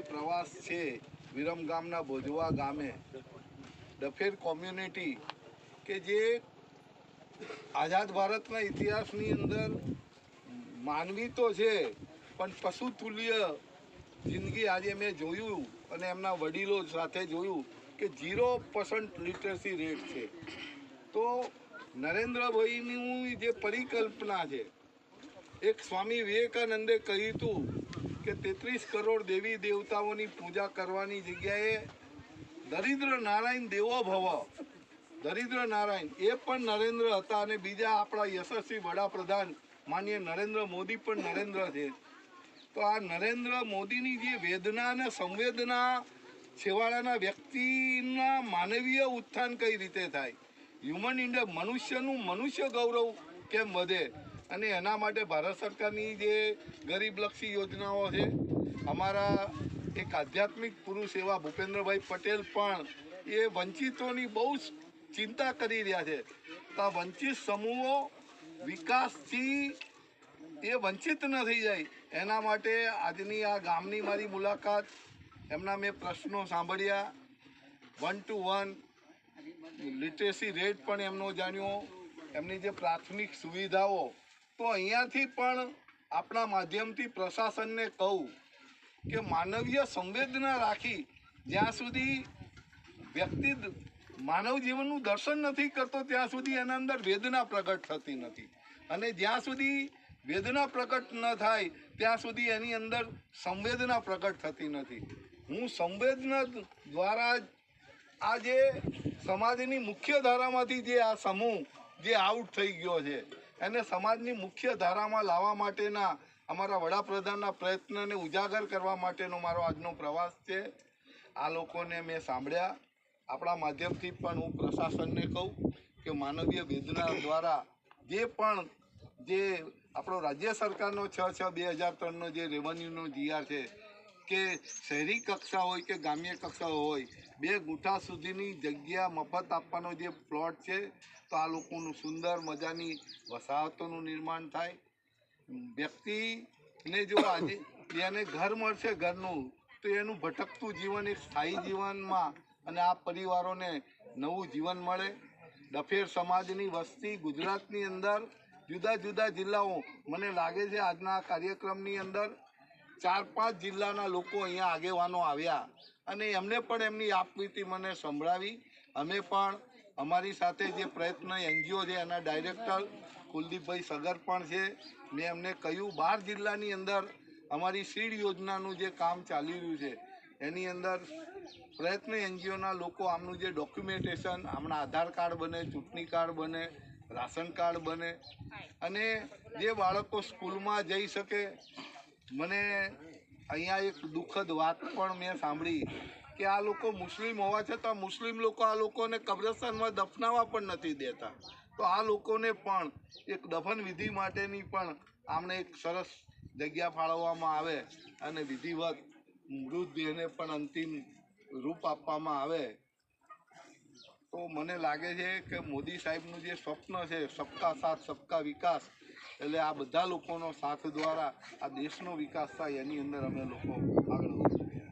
પ્રવાસ છે વિરમગામના ભોજવા ગામે. ડફેર કોમ્યુનિટી કે જે આઝાદ ભારતના ઇતિહાસની અંદર માનવી તો છે, પણ પશુ તુલ્ય જિંદગી આજે મેં જોયું અને એમના વડીલો સાથે જોયું કે ઝીરો પર્સન્ટ લિટરસી રેટ છે. તો નરેન્દ્રભાઈની જે પરિકલ્પના છે, એક સ્વામી વિવેકાનંદે કહ્યું હતું કે તેત્રીસ કરોડ દેવી દેવતાઓની પૂજા કરવાની જગ્યાએ દરિદ્ર નારાયણ દેવો ભવ દરિદ્ર નારાયણ, એ પણ નરેન્દ્ર હતા અને બીજા આપણા યશસ્વી વડાપ્રધાન માનીય નરેન્દ્ર મોદી પણ નરેન્દ્ર છે. તો આ નરેન્દ્ર મોદીની જે વેદના અને સંવેદના છેવાડાના વ્યક્તિના માનવીય ઉત્થાન કઈ રીતે થાય? હ્યુમન ઇન્ડિયા મનુષ્યનું મનુષ્ય ગૌરવ કેમ વધે? અને એના માટે ભારત સરકારની જે ગરીબલક્ષી યોજનાઓ છે, અમારા એક આધ્યાત્મિક પુરુષ એવા ભૂપેન્દ્રભાઈ પટેલ પણ એ વંચિતોની બહુ ચિંતા કરી રહ્યા છે. તો આ વંચિત સમૂહો વિકાસથી એ વંચિત ન થઈ જાય. એના માટે આજની આ ગામની મારી મુલાકાત. એમના મેં પ્રશ્નો સાંભળ્યા. One to one literacy rate પણ એમનો જાણ્યો. એમની જે પ્રાથમિક સુવિધાઓ તો અહીંયાથી પણ આપણા માધ્યમથી પ્રશાસનને કહું કે માનવીય સંવેદના રાખી જ્યાં સુધી વ્યક્તિ માનવ જીવનનું દર્શન નથી કરતો, ત્યાં સુધી એના અંદર વેદના પ્રગટ થતી નથી. અને જ્યાં સુધી વેદના પ્રગટ ન થાય, ત્યાં સુધી એની અંદર સંવેદના પ્રગટ થતી નથી. હું સંવેદના દ્વારા આ જે સમાજની મુખ્ય ધારામાંથી જે આ સમૂહ જે આઉટ થઈ ગયો છે એને સમાજની મુખ્ય ધારામાં લાવવા માટેના અમારા વડાપ્રધાનના પ્રયત્નને ઉજાગર કરવા માટેનો મારો આજનો પ્રવાસ છે. આ લોકોને મેં સાંભળ્યા. આપણા માધ્યમથી પણ હું પ્રશાસનને કહું કે માનવીય વેદના દ્વારા જે પણ જે આપણો રાજ્ય સરકારનો છ છ બે હજાર ત્રણનો જે રેવન્યુનો જીઆર છે, કે શહેરી કક્ષા હોય કે ગ્રામ્ય કક્ષા હોય બે ગુંઠા સુધીની જગ્યા મફત આપવાનો જે પ્લોટ છે, તો આ લોકોનું સુંદર મજાની વસાહતોનું નિર્માણ થાય. વ્યક્તિને જો આજે એને ઘર મળશે ઘરનું, તો એનું ભટકતું જીવન એક સ્થાયી જીવનમાં અને આ પરિવારોને નવું જીવન મળે. ડફેર સમાજની વસ્તી ગુજરાતની અંદર, જુદા જુદા જિલ્લાઓ, મને લાગે છે આજના કાર્યક્રમની અંદર ચાર પાંચ જિલ્લાના લોકો અહીંયા આગેવાનો આવ્યા. અને એમને પણ એમની આપવીતી મને સંભળાવી. અમે પણ અમારી સાથે જે પ્રયત્ન એનજીઓ છે, એના ડાયરેક્ટર કુલદીપભાઈ સગર પણ છે. મેં એમને કહ્યું, બાર જિલ્લાની અંદર અમારી સીડ યોજનાનું જે કામ ચાલી રહ્યું છે, એની અંદર પ્રયત્ન એનજીઓના લોકો આમનું જે ડોક્યુમેન્ટેશન આમના આધાર કાર્ડ બને, ચૂંટણી કાર્ડ બને, રાશન કાર્ડ બને. અને જે બાળકો સ્કૂલમાં જઈ શકે, મને અહીંયા એક દુઃખદ વાત પણ મેં સાંભળી કે આ લોકો મુસ્લિમ હોવા છતાં મુસ્લિમ લોકો આ લોકોને કબ્રસ્તાનમાં દફનાવવા પણ નથી દેતા. તો આ લોકોને પણ એક દફન વિધિ માટેની પણ આમને એક સરસ જગ્યા ફાળવવામાં આવે અને વિધિવત મૃતદેહને પણ અંતિમ રૂપ આપવામાં આવે. તો મને લાગે છે કે મોદી સાહેબનું જે સ્વપ્ન છે, સબકા સાથ, સબકા વિકાસ એટલે આ બધા લોકોનો સાથ દ્વારા આ દેશનો વિકાસ થાય, એની અંદર અમે લોકો આગળ વધીએ